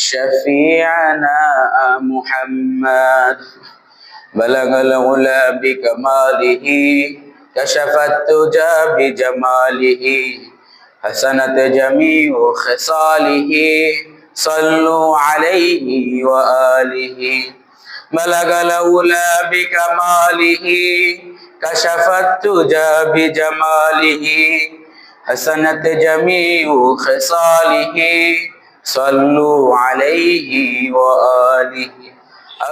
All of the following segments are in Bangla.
شفيعنا محمد. بلغ العلا بكماله كشف التجى بجماله. حسنت جميع خصاله صلوا عليه وآله. بلغ العلا بكماله كشف التجى بجماله. حسنت جميع خصاله صلوا عليه وآله.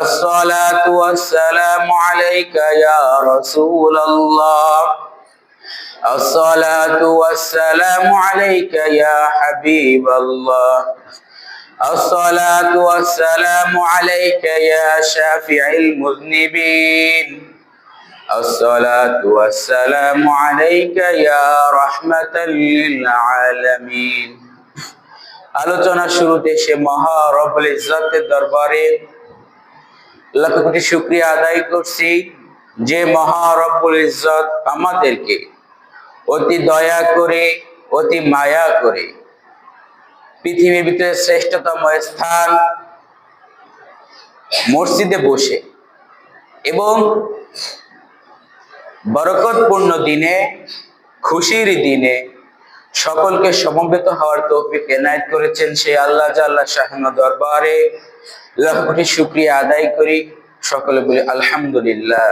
الصلاة والسلام عليك يا رسول الله. الصلاة والسلام عليك يا حبيب الله. الصلاة والسلام عليك يا شافع المذنبين. الصلاة والسلام عليك يا رحمة للعالمين. আলোচনা শুরুতে সে মহা ইজ্জতের দরবারে লক্ষ কোটি শুক্রিয়া আদায় করছি যে মহা রব্বুল আমাদেরকে অতি দয়া করে, অতি মায়া করে পৃথিবীর ভিতরে শ্রেষ্ঠতম স্থান মসজিদে বসে এবং বরকতপূর্ণ দিনে, খুশির দিনে সকলকে সমবেত হওয়ার তৌফিক এনায়েত করেছেন সেই আল্লাহ জাল্লাহ শাহান দরবারে। কোটি শুক্রিয়া আদায় করি। সকলে বলি আলহামদুলিল্লাহ।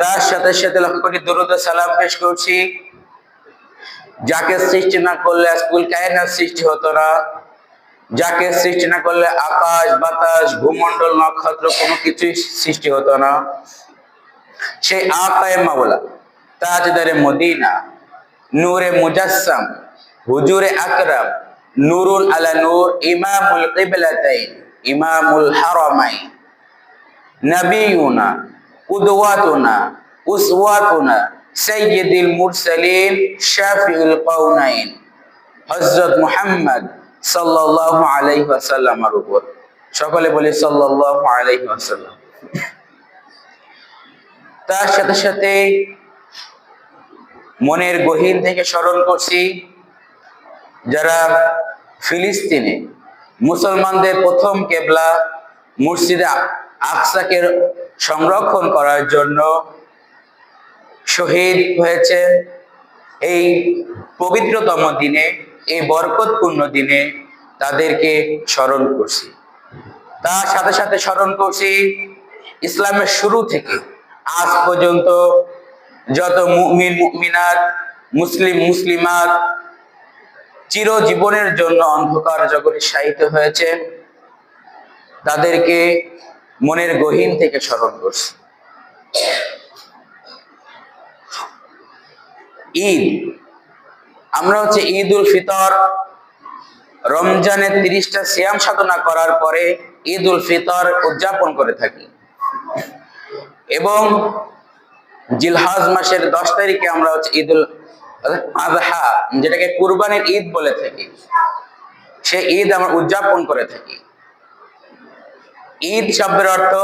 তার সাথে সাথে লক্ষ কোটি দরুদ সালাম পেশ করছি। যাকে সৃষ্টি না করলে স্কুল কায়নার সৃষ্টি হতো না। যাকে সৃষ্টি না করলে আকাশ, বাতাস, ভূমণ্ডল, নক্ষত্র কোনো কিছুই সৃষ্টি হতো না। সেই আকায় মাওলা, তাজদারে মদিনা। নূরে মুজাসসাম, হুজুরে আকরাম নূরুন আলা নূর, ইমামুল কিবলাতাইন, ইমামুল হারামাইন। নবিয়ুনা কুদওয়াতুনা উসওয়াতুনা, সাইয়্যিদুল মুরসালিন, শাফিউল কাউনাইন হযরত মুহাম্মদ সাল্লাল্লাহু আলাইহি ওয়াসাল্লামের উপর। সকলে বলি সাল্লাল্লাহু আলাইহি ওয়াসাল্লাম। তার সাথে সাথে মনের গহীন থেকে স্মরণ করছি যারা ফিলিস্তিনে মুসলমানদের প্রথম কেবলা মুর্শিদে আকসাকে সংরক্ষণ করার জন্য শহীদ হয়েছে। এই পবিত্রতম দিনে, এই বরকতপূর্ণ দিনে তাদেরকে স্মরণ করছি। তার সাথে সাথে স্মরণ করছি, ইসলামের শুরু থেকে আজ পর্যন্ত যত মুমিন, মুমিনাত, মুসলিম, মুসলিমাত চিরজীবনের জন্য অন্ধকার জগতে শায়িত হয়েছে, তাদেরকে মনের গহীন থেকে স্মরণ করছি। ঈদ, আমরা হচ্ছে ঈদ উল ফিতর, রমজানের তিরিশটা সিয়াম সাধনা করার পরে ঈদ উল ফিতর উদযাপন করে থাকি। এবং জিলহাজ মাসের দশ তারিখে আমরা হচ্ছে ঈদ উল আজহা যেটাকে কুরবানির ঈদ বলে থাকি। সে ঈদ আমরা উদযাপন করে থাকি। ঈদ শব্দের অর্থ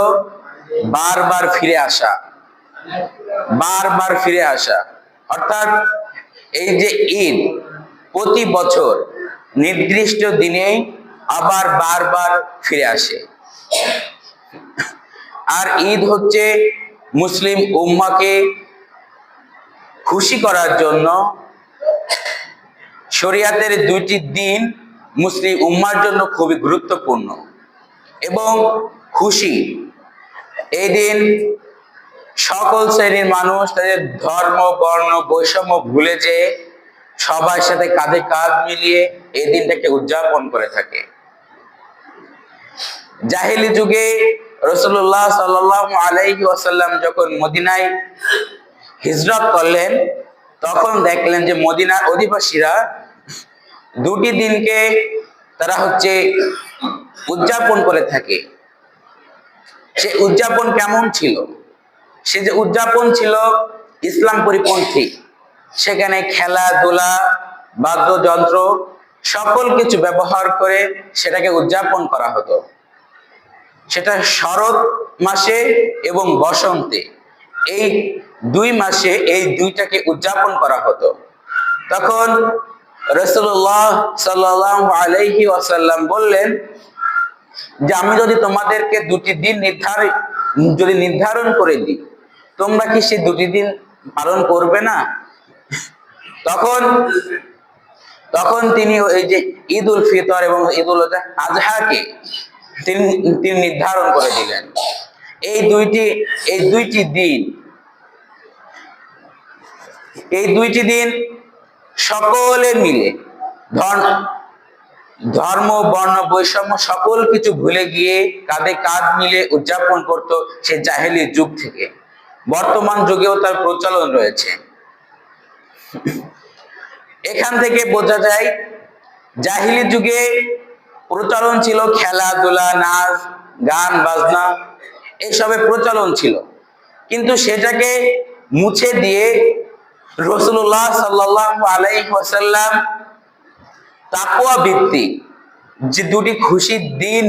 বারবার ফিরে আসা। বারবার ফিরে আসা। অর্থাৎ এই যে ঈদ প্রতি বছর নির্দিষ্ট দিনে আবার বারবার ফিরে আসে। আর ঈদ হচ্ছে মুসলিম উম্মাকে খুশি করার জন্য শরিয়াতের দুইটি দিন মুসলিম উম্মার জন্য খুবই গুরুত্বপূর্ণ এবং খুশি। এই দিন সকল শ্রেণির মানুষ তাদের ধর্ম, বর্ণ, বৈষম্য ভুলে যে সবার সাথে কাঁধে কাঁধ মিলিয়ে এই দিনটাকে উদযাপন করে থাকে। জাহিলি যুগে রসুল্লাহ সাল আলাইহি যখন মদিনায় হিজরত করলেন, তখন দেখলেন যে মদিনার অধিবাসীরা দুটি দিনকে তারা হচ্ছে উদযাপন করে থাকে। সে উদযাপন কেমন ছিল? সে যে উদযাপন ছিল ইসলাম পরিপন্থী। সেখানে খেলাধুলা, বাদ্যযন্ত্র, সকল কিছু ব্যবহার করে সেটাকে উদযাপন করা হতো। সেটা শরৎ মাসে এবং বসন্তে। এই দুই মাসে এই দুইটাকে উদযাপন করা হতো। তখন রসুল্লাহ সাল্লাহ আলাইহি ওয়াসাল্লাম বললেন যে, আমি যদি তোমাদেরকে দুটি দিন নির্ধারণ যদি নির্ধারণ করে দিই, তোমরা কি সেই দুটি দিন পালন করবে না? তখন তখন তিনি এই যে ঈদ উল ফিতর এবং ঈদ উল আজহাকে তিনি নির্ধারণ করে দিলেন। এই দুইটি এই দুইটি দিন, এই দুইটি দিন সকলে মিলে ধর্ম, বর্ণ, বৈষম্য সকল কিছু ভুলে গিয়ে কাঁধে কাঁধ মিলে উদযাপন করত সে জাহেলি যুগ থেকে। বর্তমান যুগেও তার প্রচলন রয়েছে। এখান থেকে বোঝা যায়, জাহিলি যুগে প্রচলন ছিল খেলাধুলা, নাচ, গান, বাজনা, এসবের প্রচলন ছিল। কিন্তু সেটাকে মুছে দিয়ে রসুল্লাহ সাল্লাহ তাকুয়া ভিত্তিক যে দুটি খুশির দিন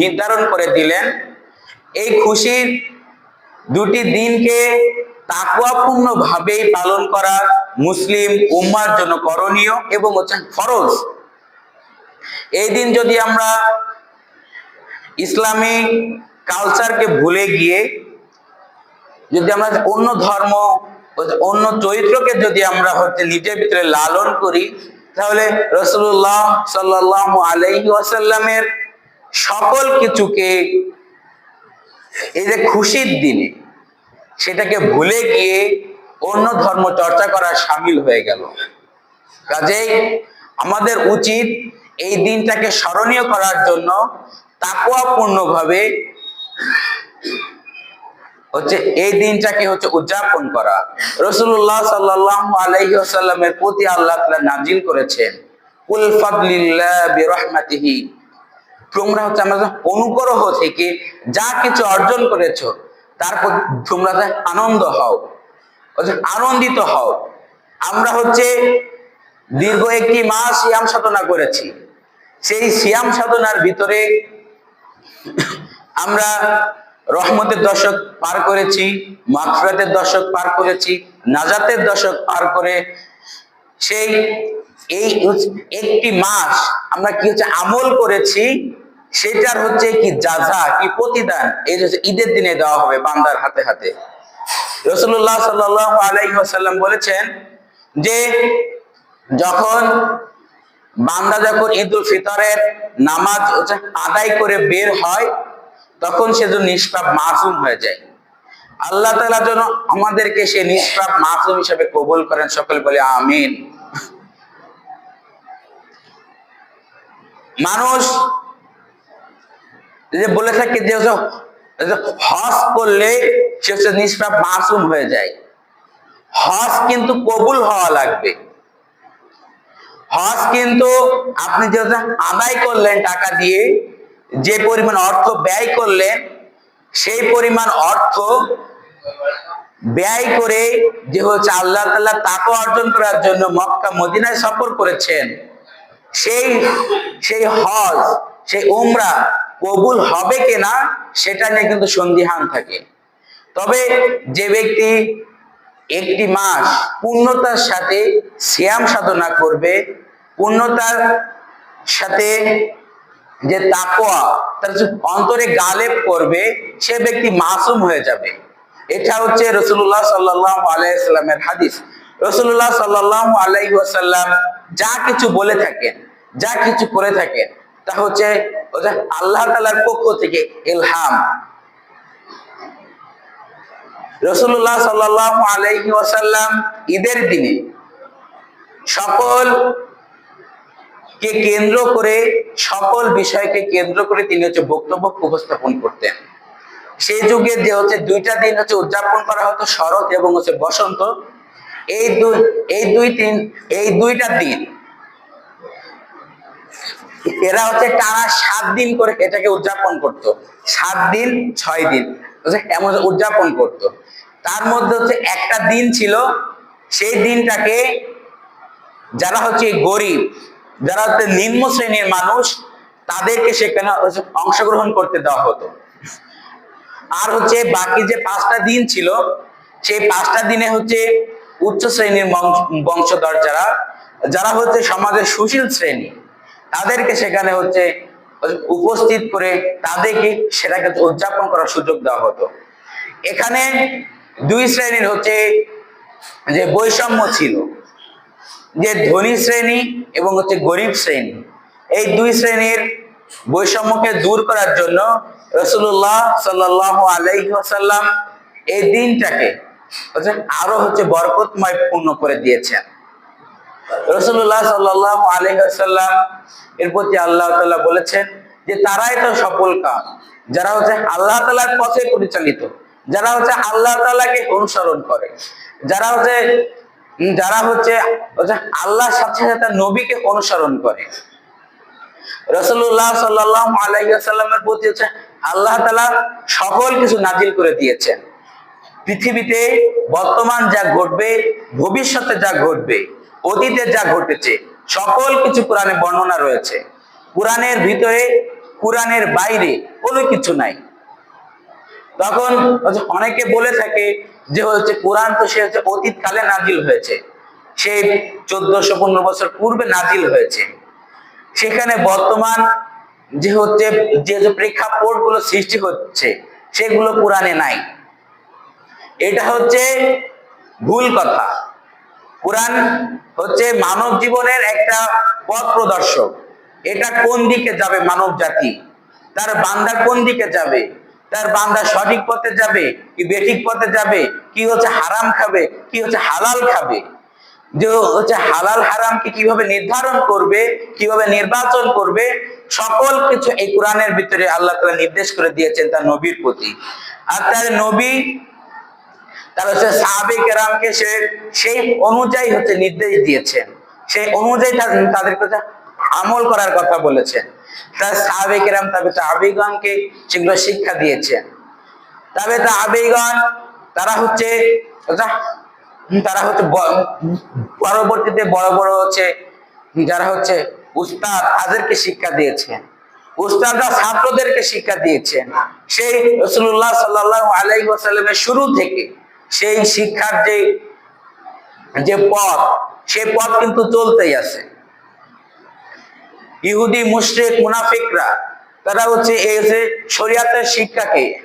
নির্ধারণ করে দিলেন, এই খুশির দুটি দিনকে তাকুয়াপূর্ণ ভাবেই পালন করা মুসলিম উম্মার জন্য করণীয় এবং হচ্ছে ফরজ। এই দিন যদি আমরা ইসলামী কালচারকে ভুলে গিয়ে যদি আমরা অন্য ধর্ম, অন্য চরিত্রকে যদি আমরা হচ্ছে নিজের ভিতরে লালন করি, তাহলে রসুল্লাহ সাল্লাহ আলাইহি আসাল্লামের সকল কিছুকে এই যে খুশির দিনে সেটাকে ভুলে গিয়ে অন্য ধর্ম চর্চা করা সামিল হয়ে গেল। কাজেই আমাদের উচিত এই দিনটাকে স্মরণীয় করার জন্য তাকুয়াপূর্ণভাবে হচ্ছে এই দিনটাকে হচ্ছে উদযাপন করা। রসুল্লাহ সাল্লাহ আলহি আসাল্লামের প্রতি আল্লাহ তালা নাজিল করেছেন হচ্ছে অনুগ্রহ থেকে যা কিছু অর্জন করেছ, তারপর আনন্দ হও আনন্দিত হও। আমরা হচ্ছে দীর্ঘ একটি মাস সিয়াম সাধনা করেছি। সেই সিয়াম সাধনার ভিতরে আমরা রহমতের দশক পার করেছি মাফরাতের দশক পার করেছি, নাজাতের দশক পার করে সেই এই একটি মাস আমরা কি হচ্ছে আমল করেছি, সেটার হচ্ছে কি যাজা কি প্রতিদান, এই হচ্ছে ঈদের দিনে দেওয়া হবে বান্দার হাতে হাতে। রসুল্লাহ সাল্লাহ আলাইসাল্লাম বলেছেন যে যখন বান্দা যখন ঈদ উল ফিতরের নামাজ আদায় করে বের হয়, তখন সে যেন নিষ্পাপ মাসুম হয়ে যায়। আল্লাহ তালা যেন আমাদেরকে সে নিষ্পাপ মাসুম হিসেবে কবুল করেন, সকল বলে আমিন। মানুষ যে বলে থাকে যে হজ করলে সে হচ্ছে নিষ্পাপ মাসুম হয়ে যায়। হজ কিন্তু কবুল হওয়া লাগবে। হজ কিন্তু আপনি যেটা আদায় করলেন টাকা দিয়ে, যে পরিমাণ অর্থ ব্যয় করলেন, সেই পরিমাণ অর্থ ব্যয় করে যে হচ্ছে আল্লাহ তাল্লাহ তাকে অর্জন করার জন্য মক্কা, মদিনায় সফর করেছেন, সেই সেই হজ, সেই উমরা কবুল হবে কিনা, সেটা নিয়ে কিন্তু সন্দিহান থাকে। তবে যে ব্যক্তি একটি মাস পূর্ণতার সাথে শ্যাম সাধনা করবে। পূর্ণতার সাথে যে তাকোয়া তার অন্তরে গালেব করবে, সে ব্যক্তি মাসুম হয়ে যাবে। এটা হচ্ছে রসুল্লাহ সাল্লাহ আলাইসাল্লামের হাদিস। রসুল্লাহ সাল্লাহ আলাইসাল্লাম যা কিছু বলে থাকেন, যা কিছু করে থাকেন, তা হচ্ছে আল্লাহ তালার পক্ষ থেকে ইলহাম। রসুল্লাহ সাল্লাহ আলাইহি ওয়াসাল্লাম ঈদের দিনে সকল কে কেন্দ্র করে, সকল বিষয়কে কেন্দ্র করে তিনি হচ্ছে বক্তব্য উপস্থাপন করতেন। সেই যুগে যে হচ্ছে দুইটা দিন হচ্ছে উদযাপন করা হতো, শরৎ এবং হচ্ছে বসন্ত। এই দুই এই দুই তিন, এই দুইটা দিন এরা হচ্ছে টানা সাত দিন করে এটাকে উদযাপন করত। সাত দিন, ছয় দিন এমন উদযাপন করত। তার মধ্যে হচ্ছে একটা দিন ছিল, সেই দিনটাকে যারা হচ্ছে গরিব, যারা হচ্ছে নিম্ন শ্রেণির মানুষ, তাদেরকে সেখানে অংশগ্রহণ করতে দেওয়া হতো। আর হচ্ছে বাকি যে পাঁচটা দিন ছিল, সেই পাঁচটা দিনে হচ্ছে উচ্চ শ্রেণির বংশধর যারা যারা হচ্ছে সমাজের সুশীল শ্রেণি, তাদেরকে সেখানে হচ্ছে উপস্থিত করে তাদেরকে সেটাকে উদযাপন করার সুযোগ দেওয়া হতো। এখানে দুই শ্রেণির হচ্ছে যে বৈষম্য ছিল, যে ধনী শ্রেণি এবং হচ্ছে গরিব শ্রেণি। এই দুই শ্রেণির বৈষম্যকে দূর করার জন্য রসুল্লাহ সাল্লাহ আলাইসাল্লাম এই দিনটাকে আরও হচ্ছে বরকতময় পূর্ণ করে দিয়েছেন। রসুল্লাহ সাল্লাহ আলাইসাল্লাম এর প্রতি আল্লাহ বলেছেন যে তারাই তো সফল কাজ, যারা হচ্ছে আল্লাহ তালার পথে পরিচালিত। যারা হচ্ছে আল্লাহ তালাকে অনুসরণ করে, যারা হচ্ছে যারা হচ্ছে আল্লাহর সাথে সাথে নবীকে অনুসরণ করে। রসুল্লাহ সাল্লাহ আলাইসাল্লামের প্রতি হচ্ছে আল্লাহ তালা সকল কিছু নাজিল করে দিয়েছেন। পৃথিবীতে বর্তমান যা ঘটবে, ভবিষ্যতে যা ঘটবে, অতীতে যা ঘটেছে, সকল কিছু কোরআনে বর্ণনা রয়েছে। কোরআনের ভিতরে, কোরআনের বাইরে কোনো কিছু নাই। তখন অনেকে বলে থাকে যে হচ্ছে কোরআন তো সে হচ্ছে অতীতকালে নাজিল হয়েছে। সে চোদ্দশো পনেরো বছর পূর্বে নাজিল হয়েছে। সেখানে বর্তমান যে হচ্ছে যে প্রেক্ষাপটগুলো সৃষ্টি হচ্ছে, সেগুলো কোরআনে নাই। এটা হচ্ছে ভুল কথা। কোরআন হচ্ছে মানব জীবনের একটা পথ প্রদর্শক। এটা কোন দিকে যাবে মানব জাতি? তার বান্দা কোন দিকে যাবে? তার বান্দা সঠিক পথে যাবে, কি বেঠিক পথে যাবে, কি হচ্ছে হারাম খাবে, কি হচ্ছে হালাল খাবে? যে হচ্ছে হালাল হারামকে কীভাবে নির্ধারণ করবে, কীভাবে নির্বাচন করবে, সকল কিছু এই কোরআনের ভিতরে আল্লাহ তাআলা নির্দেশ করে দিয়েছেন তার নবীর প্রতি। আর তার নবী, তার হচ্ছে সাহাবে কেরামকে সে সেই অনুযায়ী হচ্ছে নির্দেশ দিয়েছেন। সেই অনুযায়ী তা- তাদেরকে আমল করার কথা বলেছেন তার সাহাবে কেরাম তবে আবেগণকে সেগুলো শিক্ষা দিয়েছেন তবে তা আবেগণ তারা হচ্ছে তারা হচ্ছে পরবর্তীতে বড় বড় হচ্ছে যারা হচ্ছে উস্তাদ, তাদেরকে শিক্ষা দিয়েছেন উস্তাদরা ছাত্রদেরকে শিক্ষা দিয়েছেন সেই রসুল্লাহ সাল্লাহ আলাই ওয়াসাল্লামের শুরু থেকে সেই শিক্ষার যে যে পথ সেই পথ কিন্তু চলতেই আছে। ইহুদি, মুশরিক, মুনাফিকরা, তারা হচ্ছে এই যে শরিয়াতের শিক্ষাকে,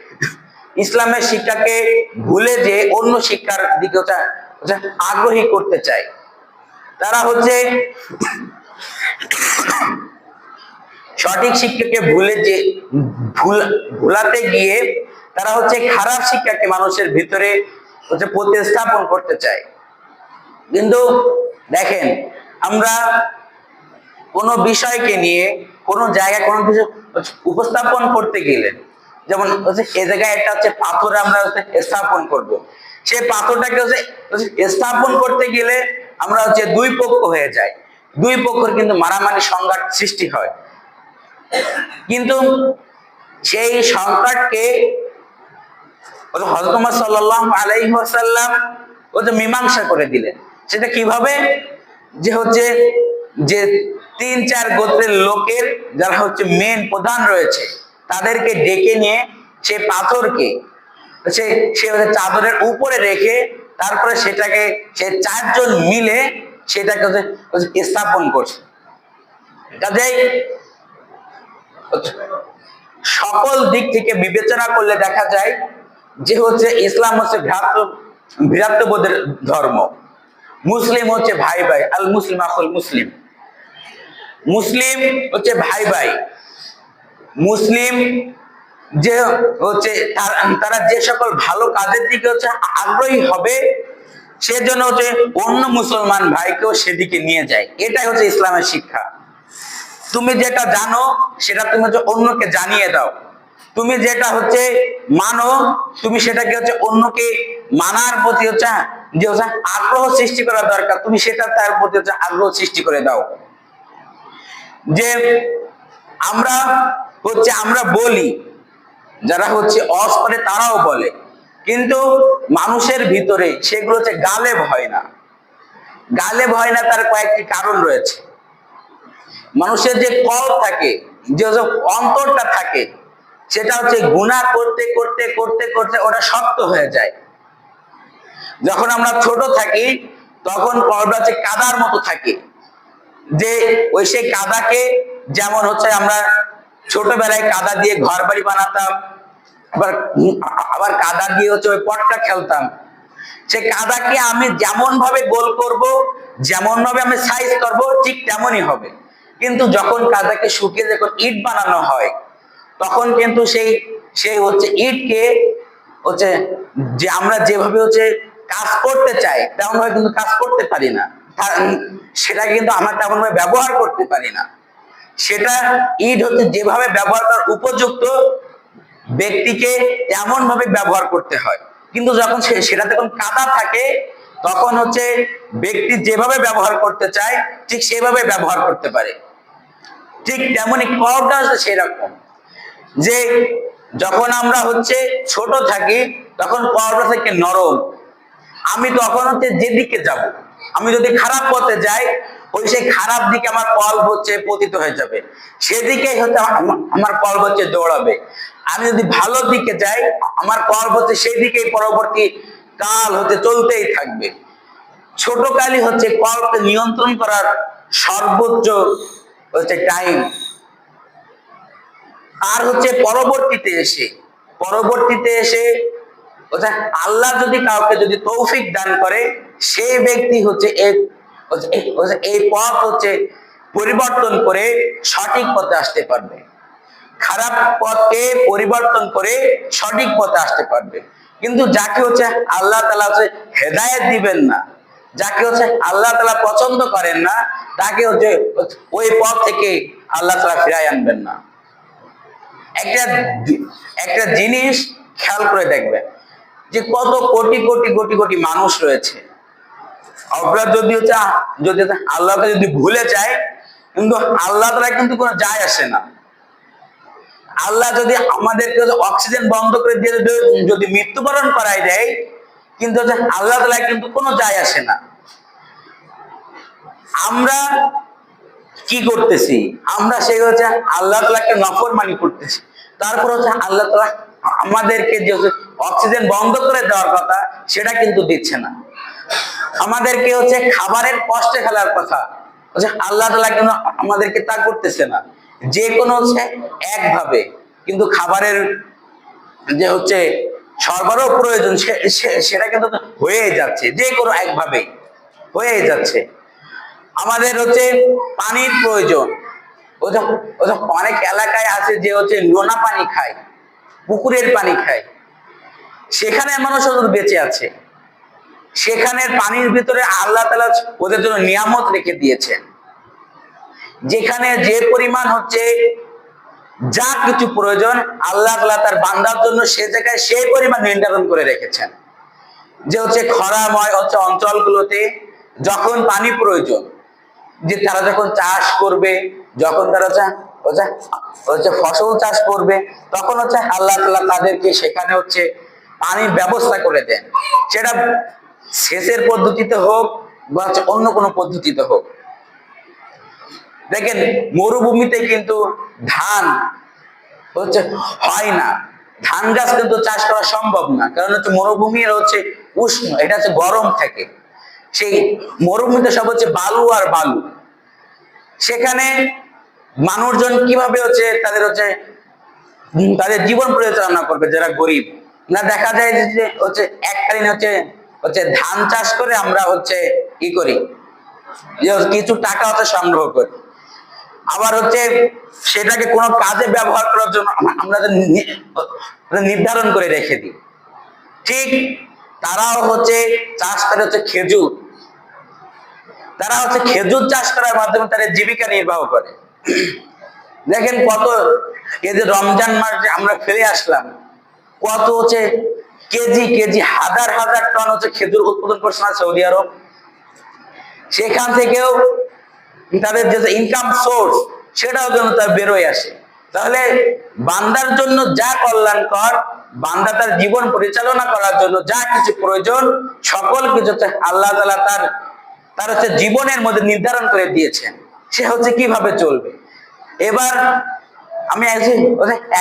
ইসলামের শিক্ষাকে ভুলে যে অন্য শিক্ষার দিকে আগ্রহী করতে চায়। তারা হচ্ছে সঠিক শিক্ষাকে ভুলে যে ভুল- ভুলাতে গিয়ে তারা হচ্ছে খারাপ শিক্ষাকে মানুষের ভিতরে হচ্ছে প্রতিস্থাপন করতে চায়। কিন্তু দেখেন, আমরা কোনো বিষয়কে নিয়ে কোনো জায়গায় কোনো কিছু উপস্থাপন করতে গেলে, যেমন হচ্ছে এ জায়গায় একটা হচ্ছে পাথর আমরা হচ্ছে স্থাপন করব। সেই পাথরটাকে হচ্ছে স্থাপন করতে গেলে আমরা হচ্ছে দুই পক্ষ হয়ে যাই। দুই পক্ষের কিন্তু মারামারি সংঘাত সৃষ্টি হয়। কিন্তু সেই সংকটকে হজরত সাল্লাহ আলাইসাল্লাম ও যে মীমাংসা করে দিলেন। সেটা কীভাবে? যে হচ্ছে যে তিন চার গোত্রের লোকের যারা হচ্ছে মেন প্রধান রয়েছে, তাদেরকে ডেকে নিয়ে সে পাথরকে, সে সে চাদরের উপরে রেখে তারপরে সেটাকে, সে চারজন মিলে সেটাকে স্থাপন করছে। কাজেই সকল দিক থেকে বিবেচনা করলে দেখা যায় যে হচ্ছে ইসলাম হচ্ছে ভ্রাতৃ, ভ্রাতৃবোধের ধর্ম। মুসলিম হচ্ছে ভাই ভাই আল মুসলিম আকুল মুসলিম মুসলিম হচ্ছে ভাই ভাই। মুসলিম যে হচ্ছে তারা যে সকল ভালো কাজের দিকে হচ্ছে আগ্রহী হবে সেজন্য হচ্ছে অন্য মুসলমান ভাইকেও সেদিকে নিয়ে যায়। এটাই হচ্ছে ইসলামের শিক্ষা। তুমি যেটা জানো, সেটা তুমি হচ্ছে অন্যকে জানিয়ে দাও। তুমি যেটা হচ্ছে মানো, তুমি সেটাকে হচ্ছে অন্যকে মানার প্রতি হচ্ছে যে হচ্ছে আগ্রহ সৃষ্টি করা দরকার। তুমি সেটা তার প্রতি হচ্ছে আগ্রহ সৃষ্টি করে দাও। যে আমরা হচ্ছে আমরা বলি, যারা হচ্ছে অস করে তারাও বলে। কিন্তু মানুষের ভিতরে সেগুলো হচ্ছে গালেব হয় না। গালেব হয় না তার কয়েকটি কারণ রয়েছে। মানুষের যে কল থাকে, যে অন্তরটা থাকে, সেটা হচ্ছে গুণা করতে করতে করতে করতে ওটা শক্ত হয়ে যায়। যখন আমরা ছোট থাকি, তখন কলটা হচ্ছে কাদার মতো থাকে। যে ওই সেই কাদাকে যেমন হচ্ছে আমরা ছোটবেলায় কাদা দিয়ে ঘর বাড়ি বানাতাম, আবার আবার কাদা দিয়ে হচ্ছে ওই পটটা খেলতাম। সে কাদাকে আমি যেমন ভাবে গোল করব যেমন ভাবে আমি সাইজ করব, ঠিক তেমনই হবে। কিন্তু যখন কাদাকে শুকিয়ে যখন ইট বানানো হয়, তখন কিন্তু সেই সেই হচ্ছে ইটকে হচ্ছে যে আমরা যেভাবে হচ্ছে কাজ করতে চাই তেমন ভাবে কিন্তু কাজ করতে পারি না। সেটা কিন্তু আমরা তেমন ভাবে ব্যবহার করতে পারি না। সেটা ইট হচ্ছে যেভাবে ব্যবহার করার উপযুক্ত, ব্যক্তিকে তেমন ভাবে ব্যবহার করতে হয়। কিন্তু যখন সেটা যখন কাদা থাকে, তখন হচ্ছে ব্যক্তি যেভাবে ব্যবহার করতে চায়, ঠিক সেভাবে ব্যবহার করতে পারে। ঠিক তেমনি কর্মটা সেরকম। যে যখন আমরা হচ্ছে ছোট থাকি, তখন কর্মটা থেকে নরম। আমি তখন হচ্ছে যেদিকে যাব। আমি যদি খারাপ পথে যাই, ওই সেই খারাপ দিকে আমার কল্প হচ্ছে, পতিত হয়ে যাবে। সেদিকে হচ্ছে আমার কল্প হচ্ছে দৌড়াবে। আমি যদি ভালো দিকে যাই, আমার কল্প হচ্ছে সেই দিকেই পরবর্তী কাল হতে চলতেই থাকবে। ছোট কালই হচ্ছে কল্পকে নিয়ন্ত্রণ করার সর্বোচ্চ হচ্ছে টাইম আর হচ্ছে পরবর্তীতে এসে পরবর্তীতে এসে আল্লাহ যদি কাউকে যদি তৌফিক দান করে, সেই ব্যক্তি হচ্ছে এই পথ হচ্ছে পরিবর্তন করে সঠিক পথে আসতে পারবে। খারাপ পথকে পরিবর্তন করে সঠিক পথে আসতে পারবে। কিন্তু যাকে হচ্ছে আল্লাহ তালা হচ্ছে হেদায়েত দিবেন না, যাকে হচ্ছে আল্লাহ তালা পছন্দ করেন না, তাকে হচ্ছে ওই পথ থেকে আল্লাহ তালা ফিরাই আনবেন না। একটা একটা জিনিস খেয়াল করে দেখবেন যে কত কোটি কোটি কোটি কোটি মানুষ রয়েছে। অপরাধ যদি হচ্ছে, যদি আল্লাহকে যদি ভুলে যায়, কিন্তু আল্লাহ তারা কিন্তু কোনো যায় আসে না। আল্লাহ যদি আমাদেরকে অক্সিজেন বন্ধ করে দিয়ে যদি- মৃত্যুবরণ করাই দেয়, কিন্তু আল্লাহ তালা কিন্তু কোনো যায় আসে না। আমরা কি করতেছি? আমরা সেই হচ্ছে আল্লাহ তালাকে নফর মানি করতেছি। তারপর হচ্ছে আল্লাহ তালা আমাদেরকে যে অক্সিজেন বন্ধ করে দেওয়ার কথা, সেটা কিন্তু দিচ্ছে না। আমাদেরকে হচ্ছে খাবারের কষ্টে ফেলার কথা। হচ্ছে আল্লাহ তালা কিন্তু আমাদেরকে তা করতেছে না। যে কোনো হচ্ছে একভাবে। কিন্তু খাবারের যে হচ্ছে সরবরাহ প্রয়োজন সেটা কিন্তু হয়ে যাচ্ছে। যে কোনো একভাবে হয়ে যাচ্ছে। আমাদের হচ্ছে পানির প্রয়োজন। অনেক এলাকায় আছে যে হচ্ছে নোনা পানি খায়। পুকুরের পানি খায়। সেখানে মানুষ শুধু বেঁচে আছে। সেখানের পানির ভিতরে আল্লাহ তালা ওদের জন্য নিয়ামত রেখে দিয়েছেন। যেখানে যে পরিমাণ হচ্ছে যা কিছু প্রয়োজন, আল্লাহ তালা তার বান্দার জন্য সে জায়গায় সেই পরিমাণ নির্ধারণ করে রেখেছেন। যে হচ্ছে খরাময় হচ্ছে অঞ্চলগুলোতে যখন পানি প্রয়োজন, যে তারা যখন চাষ করবে, যখন তারা হচ্ছে হচ্ছে ফসল চাষ করবে, তখন হচ্ছে আল্লাহ তালা তাদেরকে সেখানে হচ্ছে পানির ব্যবস্থা করে দেন। সেটা সেচের পদ্ধতিতে হোক বা হচ্ছে অন্য কোনো পদ্ধতিতে হোক। দেখেন, মরুভূমিতে কিন্তু ধান হচ্ছে হয় না। ধান গাছ কিন্তু চাষ করা সম্ভব না, কারণ হচ্ছে মরুভূমির হচ্ছে উষ্ণ, এটা হচ্ছে গরম থাকে। সেই মরুভূমিতে সব হচ্ছে বালু আর বালু। সেখানে মানুষজন কীভাবে হচ্ছে তাদের হচ্ছে তাদের জীবন পরিচালনা করবে যারা গরিব? না দেখা যায় যে হচ্ছে এককালীন হচ্ছে হচ্ছে ধান চাষ করে আমরা হচ্ছে ই করি? কিছু টাকা হচ্ছে সংগ্রহ করি। আবার হচ্ছে সেটাকে কোনো কাজে ব্যবহার করার জন্য আমরা নির্ধারণ করে রেখে দিই। ঠিক তারাও হচ্ছে চাষ করে হচ্ছে খেজুর। তারা হচ্ছে খেজুর চাষ করার মাধ্যমে তাদের জীবিকা নির্বাহ করে। দেখেন কত যে রমজান মাস আমরা ফিরে আসলাম, কত হচ্ছে কেজি কেজি, হাজার হাজার টন হচ্ছে খেজুর উৎপাদন করছে না সৌদি আরব। সেখান থেকেও তাদের যে ইনকাম সোর্স সেটাও যেন তার বেরোয় আসে। তাহলে বান্দার জন্য যা কল্যাণকর, বান্দা তার জীবন পরিচালনা করার জন্য যা কিছু প্রয়োজন, সকল কিছু আল্লাহ তালা তার তার হচ্ছে জীবনের মধ্যে নির্ধারণ করে দিয়েছেন। সে হচ্ছে কীভাবে চলবে? এবার আমি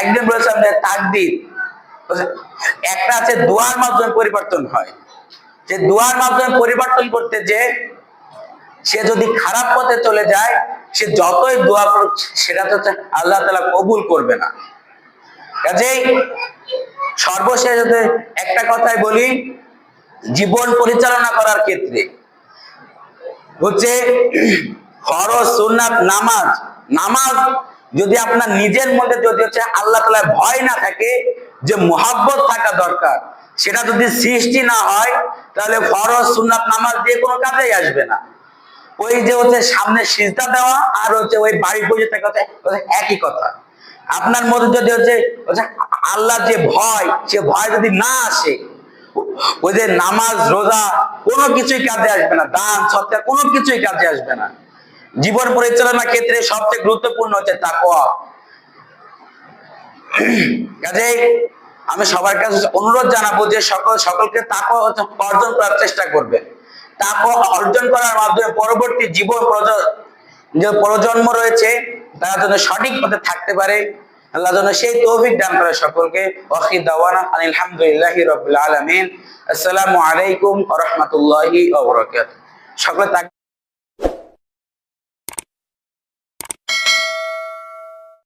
একদিন বলেছিলাম যে তাকদির। একটা আছে দোয়ার মাধ্যমে পরিবর্তন হয়। যে দোয়ার মাধ্যমে পরিবর্তন করতে যে সে যদি খারাপ পথে চলে যায়, সে যতই দোয়া করুক, সেটা তো আল্লাহ তালা কবুল করবে না। কাজেই সর্বশেষ একটা কথাই বলি, জীবন পরিচালনা করার ক্ষেত্রে হচ্ছে ফরজ, সুন্নাত, নামাজ। নামাজ যদি আপনার নিজের মধ্যে যদি হচ্ছে আল্লাহ তালার ভয় না থাকে, যে মোহাব্বত থাকা দরকার, সেটা যদি সৃষ্টি না হয়, তাহলে ফরজ, সুন্নাত, নামাজ দিয়ে কোনো কাজেই আসবে না। ওই যে হচ্ছে সামনে সিজদা দেওয়া আর হচ্ছে ওই বাড়ি বসে থাকা একই কথা। আপনার মধ্যে যদি হচ্ছে আল্লাহ যে ভয়, সে ভয় যদি না আসে, ওই যে নামাজ, রোজা কোনো কিছুই কাজে আসবে না, দান সত্যা কোনো কিছুই কাজে আসবে না। জীবন পরিচালনার ক্ষেত্রে সবচেয়ে গুরুত্বপূর্ণ হচ্ছে তাকওয়া। কাজেই আমি সবার কাছে অনুরোধ জানাব যে সকল, সকলকে তাকওয়া অর্জন করার চেষ্টা করবে। তাকওয়া অর্জন করার মাধ্যমে পরবর্তী জীবন যে প্রজন্ম রয়েছে, তারা যেন সঠিক পথে থাকতে পারে। আল্লাহ যেন সেই তৌফিক দান করে সকলকে। ওয়াখি দাওয়ানা আলহামদুলিল্লাহি রাব্বিল আলামিন। আসসালামু আলাইকুম রাহমাতুল্লাহি সকলে তাক